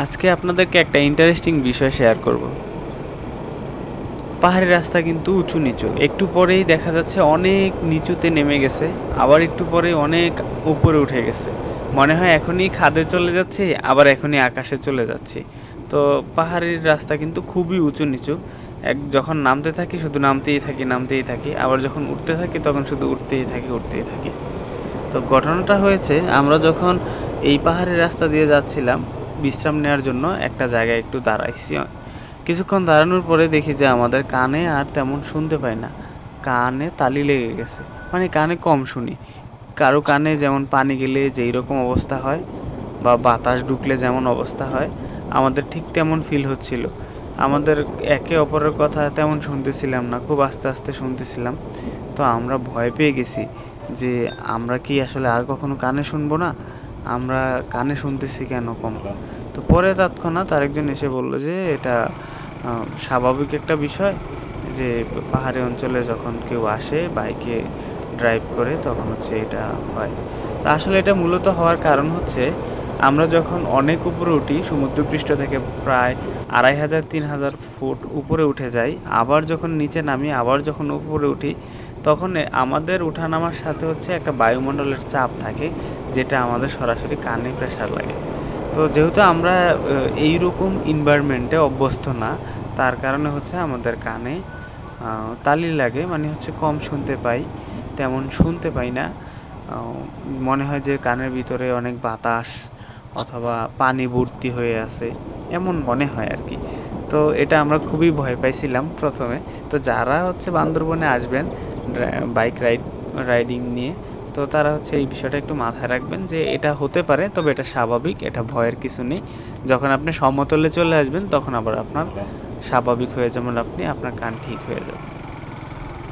আজকে আপনাদেরকে একটা ইন্টারেস্টিং বিষয় শেয়ার করব। পাহাড়ি রাস্তা কিন্তু উঁচু নিচু। একটু পরেই দেখা যাচ্ছে অনেক নিচুতে নেমে গেছে, আবার একটু পরেই অনেক উপরে উঠে গেছে। মনে হয় এখনই খাদে চলে যাচ্ছি, আবার এখনই আকাশে চলে যাচ্ছি। তো পাহাড়ির রাস্তা কিন্তু খুবই উঁচু নিচু। এক যখন নামতে থাকি শুধু নামতেই থাকি নামতেই থাকি। আবার যখন উঠতে থাকি তখন শুধু উঠতেই থাকি উঠতেই থাকি। তো ঘটনাটা হয়েছে, আমরা যখন এই পাহাড়ের রাস্তা দিয়ে যাচ্ছিলাম বিশ্রাম নেওয়ার জন্য একটা জায়গায় একটু দাঁড়াইছি। কিছুক্ষণ দাঁড়ানোর পরে দেখি যে আমাদের কানে আর তেমন শুনতে পাই না। কানে তালি লেগে গেছে। মানে কানে কম শুনি। কারও কানে যেমন পানি গেলে যেই রকম অবস্থা হয় বা বাতাস ঢুকলে যেমন অবস্থা হয়, আমাদের ঠিক তেমন ফিল হচ্ছিল। আমাদের একে অপরের কথা তেমন শুনতেছিলাম না, খুব আস্তে আস্তে শুনতেছিলাম। তো আমরা ভয় পেয়ে গেছি যে আমরা কি আসলে আর কখনো কানে শুনব না? আমরা কানে শুনতেছি কেন কম। তো পরে তৎক্ষণাৎ আরেকজন এসে বলল যে, এটা স্বাভাবিক একটা বিষয় যে, পাহাড়ি অঞ্চলে যখন কেউ আসে বাইকে ড্রাইভ করে, তখন হচ্ছে এটা হয়। তো আসলে এটা মূলত হওয়ার কারণ হচ্ছে, আমরা যখন অনেক উপরে উঠি, সমুদ্রপৃষ্ঠ থেকে প্রায় আড়াই হাজার, তিন হাজার ফুট উপরে উঠে যাই, আবার যখন নিচে নামি, আবার যখন উপরে উঠি তখন আমাদের ওঠানামার সাথে হচ্ছে একটা বায়ুমণ্ডলের চাপ থাকে, যেটা আমাদের সরাসরি কানে প্রেশার লাগে। তো যেহেতু আমরা এই রকম ইনভায়রনমেন্টে অভ্যস্ত না, তার কারণে হচ্ছে আমাদের কানে তালি লাগে মানে হচ্ছে কম শুনতে পাই, তেমন শুনতে পাই না। মনে হয় যে কানের ভিতরে অনেক বাতাস অথবা পানি ভর্তি হয়ে আছে, এমন মনে হয় আর কি। তো এটা আমরা খুবই ভয় পাইছিলাম প্রথমে। তো যারা হচ্ছে বান্দরবনে আসবেন বাইক রাইড রাইডিং নিয়ে। তো তারা হচ্ছে এই বিষয়টা একটু মাথায় রাখবেন যে এটা হতে পারে তবে এটা স্বাভাবিক এটা ভয়ের কিছু নেই। যখন আপনি সমতলে চলে আসবেন তখন আবার আপনার স্বাভাবিক হয়ে যেমন আপনি আপনার কান ঠিক হয়ে যাবে।